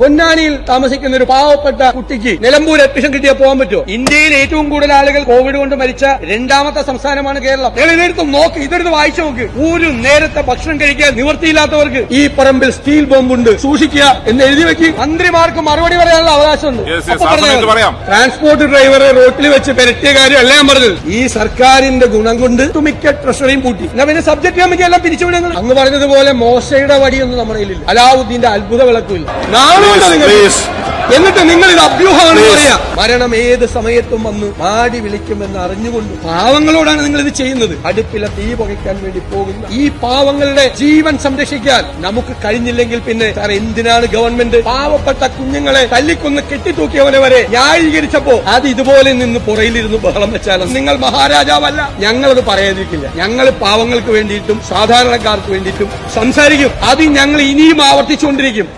പൊന്നാനിയിൽ താമസിക്കുന്ന ഒരു പാവപ്പെട്ട കുട്ടിക്ക് നിലമ്പൂർ അഡ്മിഷൻ കിട്ടിയാൽ പോകാൻ പറ്റുമോ? ഇന്ത്യയിൽ ഏറ്റവും കൂടുതൽ ആളുകൾ കോവിഡ് കൊണ്ട് മരിച്ച രണ്ടാമത്തെ സംസ്ഥാനമാണ് കേരളം. നിങ്ങൾ ഇതെടുത്ത് നോക്ക് ഇതെടുത്ത് വായിച്ചു നോക്ക്. ഒരു നേരത്തെ ഭക്ഷണം കഴിക്കാൻ നിവൃത്തിയില്ലാത്തവർക്ക് ഈ പറമ്പിൽ സ്റ്റീൽ ബോംബുണ്ട്. സൂക്ഷിക്കുക എന്ന് എഴുതി വെക്കി. മന്ത്രിമാർക്ക് മറുപടി പറയാനുള്ള അവകാശമുണ്ട്. ട്രാൻസ്പോർട്ട് ഡ്രൈവറെ റോട്ടിൽ വെച്ച് പെരട്ടിയ കാര്യമല്ല ഞാൻ പറഞ്ഞത്. ഈ സർക്കാരിന്റെ ഗുണം കൊണ്ട് മിക്ക ട്രഷറിയും പൂട്ടി. എന്നാ പിന്നെ സബ്ജക്ട് കമ്മിറ്റി എല്ലാം പിരിച്ചുവിടുന്നത്? അങ്ങ് പറഞ്ഞതുപോലെ മോശയുടെ വടിയൊന്നും നമ്മുടെ കയ്യിലില്ല. അലാവുദ്ദീന്റെ അത്ഭുത വിളക്കില്ല please. എന്നിട്ട് നിങ്ങൾ ഇത് അഭ്യൂഹമാണ്. പറയാ? മരണം ഏത് സമയത്തും വന്ന് മാടി വിളിക്കുമെന്ന് അറിഞ്ഞുകൊണ്ട് പാവങ്ങളോടാണ് നിങ്ങൾ ഇത് ചെയ്യുന്നത്. അടുപ്പിലെ തീ പുകയ്ക്കാൻ വേണ്ടി പോകുന്ന ഈ പാവങ്ങളുടെ ജീവൻ സംരക്ഷിക്കാൻ നമുക്ക് കഴിഞ്ഞില്ലെങ്കിൽ പിന്നെ സാർ എന്തിനാണ് ഗവൺമെന്റ് പാവപ്പെട്ട കുഞ്ഞുങ്ങളെ തല്ലിക്കൊന്ന് കെട്ടിത്തൂക്കിയവനെ വരെ ന്യായീകരിച്ചപ്പോ അത് ഇതുപോലെ നിന്ന് പുറയിലിരുന്ന് ബഹളം വെച്ചാലും നിങ്ങൾ മഹാരാജാവല്ല. ഞങ്ങളത് പറയാതിരിക്കില്ല. ഞങ്ങൾ പാവങ്ങൾക്ക് വേണ്ടിയിട്ടും സാധാരണക്കാർക്ക് വേണ്ടിയിട്ടും സംസാരിക്കും. അത് ഞങ്ങൾ ഇനിയും ആവർത്തിച്ചുകൊണ്ടിരിക്കും.